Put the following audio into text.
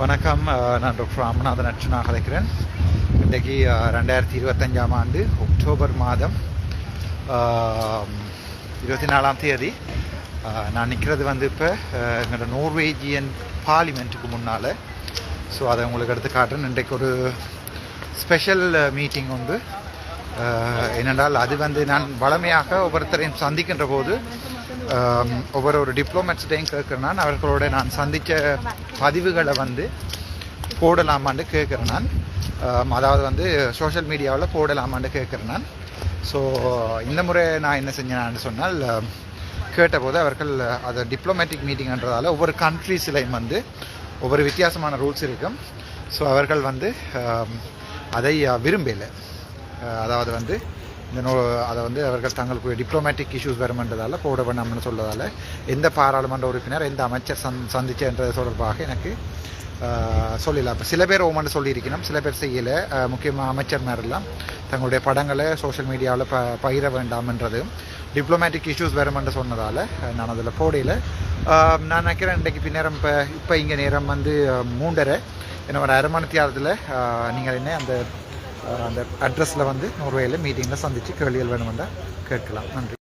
வணக்கம் நான் டாக்டர் ராமநாதன் அர்ச்சனா கலைக்கிறேன் இன்றைக்கு ரெண்டாயிரத்தி இருபத்தஞ்சாம் ஆண்டு அக்டோபர் மாதம் இருபத்தி நாலாம் தேதி. நான் நிற்கிறது வந்து இப்போ எங்களோட நோர்வேஜியன் பார்லிமெண்ட்டுக்கு முன்னால். ஸோ அதை உங்களுக்கு எடுத்து காட்டுறேன். இன்றைக்கு ஒரு ஸ்பெஷல் மீட்டிங் உண்டு. என்னென்றால் அது வந்து நான் வளமையாக ஒவ்வொருத்தரையும் சந்திக்கின்ற போது ஒவ்வொரு ஒரு டிப்ளமேட்ஸ்டையும் கேட்குறேன் நான் அவர்களோட நான் சந்தித்த பதிவுகளை வந்து போடலாமான்னு கேட்குறேன் நான். அதாவது வந்து சோஷியல் மீடியாவில் போடலாமான்னு கேட்குறேன் நான். ஸோ இந்த முறை நான் என்ன செஞ்சேன்னு சொன்னால் கேட்டபோது அவர்கள் அதை டிப்ளமேட்டிக் மீட்டிங்ன்றதால ஒவ்வொரு கண்ட்ரீஸ்லையும் வந்து ஒவ்வொரு வித்தியாசமான ரூல்ஸ் இருக்கும். ஸோ அவர்கள் வந்து அதை விரும்பலை. அதாவது வந்து இந்த நோ அதை வந்து அவர்கள் தங்களுக்கு டிப்ளமேட்டிக் இஷ்யூஸ் வருமென்றதால் போட வேண்டாம்னு சொல்லதால் எந்த பாராளுமன்ற உறுப்பினர் எந்த அமைச்சர் சந் சந்திச்சன்றது தொடர்பாக எனக்கு சொல்லலாம் இப்போ சில பேர் ஓமன்னு சொல்லியிருக்கணும் சில பேர் செய்யலை. முக்கியமாக அமைச்சர்மாரெல்லாம் தங்களுடைய படங்களை சோஷியல் மீடியாவில் ப பகிர வேண்டாம்ன்றது. டிப்ளமேட்டிக் இஷ்யூஸ் வருமென்று சொன்னதால் நான் அதில் போடையில் நான் நினைக்கிறேன் இன்றைக்கு பின்னேரம் இப்போ இப்போ இங்கே நேரம் வந்து மூன்றரை. என்ன ஒரு அரை நீங்கள் என்ன அந்த அந்த அட்ரஸில் வந்து நோர்வேயில் மீட்டிங்கில் சந்தித்து கேள்விகள் வேணுமெண்டா கேட்கலாம். நன்றி.